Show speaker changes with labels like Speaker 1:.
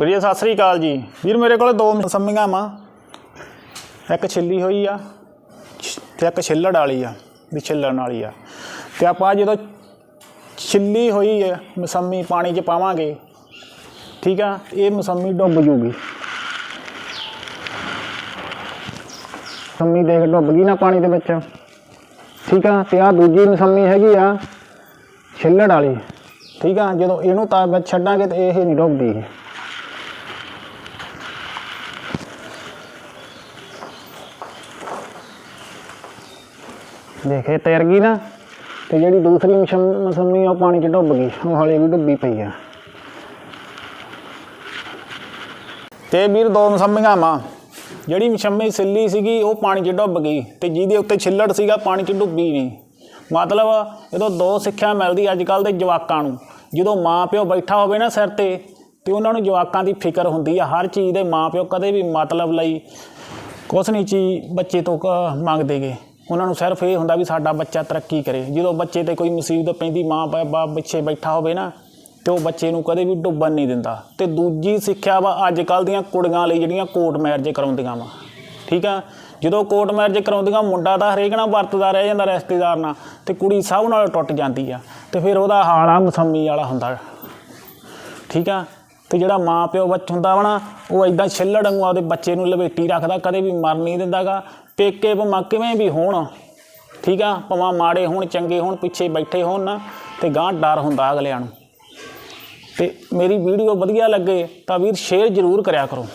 Speaker 1: ਵੀਰੇ ਸਤਿ ਸ੍ਰੀ ਅਕਾਲ ਜੀ। ਵੀਰ, ਮੇਰੇ ਕੋਲ ਦੋ ਮਸੰਮੀਆਂ ਵਾ। ਇੱਕ ਛਿੱਲੀ ਹੋਈ ਆ ਤੇ ਇੱਕ ਛਿੱਲੜ ਵਾਲੀ ਆ, ਵੀ ਛਿੱਲਣ ਵਾਲੀ ਆ। ਤੇ ਆਪਾਂ ਜਦੋਂ ਛਿੱਲੀ ਹੋਈ ਹੈ ਮਸੰਮੀ ਪਾਣੀ 'ਚ ਪਾਵਾਂਗੇ, ਠੀਕ ਆ, ਇਹ ਮਸੰਮੀ ਡੁੱਬ ਜੂਗੀ। ਮਸੰਮੀ ਦੇਖ, ਡੁੱਬ ਗਈ ਨਾ ਪਾਣੀ ਦੇ ਵਿੱਚ। ਠੀਕ ਆ, ਤੇ ਆ ਦੂਜੀ ਮਸੰਮੀ ਹੈਗੀ ਆ, ਛਿੱਲੜ ਵਾਲੀ। ਠੀਕ ਆ, ਜਦੋਂ ਇਹਨੂੰ ਤਾਂ ਵਿੱਚ ਛੱਡਾਂਗੇ ਤੇ ਇਹ ਨਹੀਂ ਡੁੱਬਦੀ। ਦੇਖੇ, ਤੈਰ ਗਈ ਨਾ, ਤੇ ਜਿਹੜੀ ਦੂਸਰੀ ਮਸ਼ਮ- ਮਸੰਮੀ ਉਹ ਪਾਣੀ 'ਚ ਡੁੱਬ ਗਈ, ਉਹ ਹਾਲੇ ਵੀ ਡੁੱਬੀ ਪਈ ਆ। ਤੇ ਵੀਰ, ਦੋ ਮਸੰਮੀਆਂ ਮਾਂ ਜਿਹੜੀ ਮਸ਼ੰਮੀ ਸਿੱਲੀ ਸੀਗੀ, ਉਹ ਪਾਣੀ 'ਚ ਡੁੱਬ ਗਈ, ਤੇ ਜਿਹਦੇ ਉੱਤੇ ਛਿੱਲੜ ਸੀਗਾ, ਪਾਣੀ 'ਚ ਡੁੱਬੀ ਨਹੀਂ। ਮਤਲਬ ਇਹਦੋਂ ਦੋ ਸਿੱਖਿਆ ਮਿਲਦੀ ਅੱਜ ਕੱਲ ਦੇ ਜਵਾਕਾਂ ਨੂੰ, ਜਦੋਂ ਮਾਂ ਪਿਓ ਬੈਠਾ ਹੋਵੇ ਨਾ ਸਿਰ ਤੇ ਤੇ ਉਹਨਾਂ ਨੂੰ ਜਵਾਕਾਂ ਦੀ ਫਿਕਰ ਹੁੰਦੀ ਆ, ਹਰ ਚੀਜ਼ ਦੇ ਮਾਂ ਪਿਓ ਕਦੇ ਵੀ ਮਤਲਬ ਲਈ ਕੁਛ ਨਹੀਂ ਚੀਜ਼ ਬੱਚੇ ਤੋਂ ਕ- ਮੰਗਦੇਗੇ। ਉਹਨਾਂ ਨੂੰ ਸਿਰਫ ਇਹ ਹੁੰਦਾ ਵੀ ਸਾਡਾ ਬੱਚਾ ਤਰੱਕੀ ਕਰੇ। ਜਦੋਂ ਬੱਚੇ ਤੇ ਕੋਈ ਮੁਸੀਬਤ ਪੈਂਦੀ, ਮਾਂ ਬਾਪ ਪਿੱਛੇ ਬੈਠਾ ਹੋਵੇ ਨਾ, ਤੇ ਉਹ ਬੱਚੇ ਨੂੰ ਕਦੇ ਵੀ ਡੁੱਬਣ ਨਹੀਂ ਦਿੰਦਾ। ਤੇ ਦੂਜੀ ਸਿੱਖਿਆ ਵਾ ਅੱਜ ਕੱਲ ਦੀਆਂ ਕੁੜੀਆਂ ਲਈ ਜਿਹੜੀਆਂ ਕੋਰਟ ਮੈਰਿਜ ਕਰਾਉਂਦੀਆਂ ਵਾ। ਠੀਕ ਆ? ਜਦੋਂ ਕੋਰਟ ਮੈਰਿਜ ਕਰਾਉਂਦੀਆਂ, ਮੁੰਡਾ ਤਾਂ ਹਰੇਕ ਨਾਲ ਵਰਤਦਾ, ਰਹਿ ਜਾਂਦਾ ਰਿਸ਼ਤੇਦਾਰ ਨਾਲ, ਤੇ ਕੁੜੀ ਸਭ ਨਾਲ ਟੁੱਟ ਜਾਂਦੀ ਆ। ਤੇ ਫਿਰ ਉਹਦਾ ਹਾਲ ਮਸੰਮੀ ਵਾਲਾ ਹੁੰਦਾ। ਠੀਕ ਆ? ਤੇ ਜਿਹੜਾ ਮਾਂ ਪਿਓ ਬੱਚ ਹੁੰਦਾ ਵਾ ਨਾ, ਉਹ ਐਦਾਂ ਛਿੱਲੜ ਵਾਂਗੂ ਆਪਦੇ ਬੱਚੇ ਨੂੰ ਲਵੇਟੀ ਰੱਖਦਾ, ਕਦੇ ਵੀ ਮਰ ਨਹੀਂ ਦਿੰਦਾਗਾ। ਪੇਕੇ ਭਾਵੇਂ ਕਿਵੇਂ ਵੀ ਹੋਣ, ਠੀਕ ਆ, ਭਾਵੇਂ ਮਾੜੇ ਹੋਣ, ਚੰਗੇ ਹੋਣ, ਪਿੱਛੇ ਬੈਠੇ ਹੋਣ ਨਾ, ਤੇ ਗਾਂ ਡਰ ਹੁੰਦਾ ਅਗਲਿਆਂ ਨੂੰ। ਤੇ ਮੇਰੀ ਵੀਡੀਓ ਵਧੀਆ ਲੱਗੇ ਤਾਂ ਵੀਰ ਸ਼ੇਅਰ ਜ਼ਰੂਰ ਕਰਿਆ ਕਰੋ।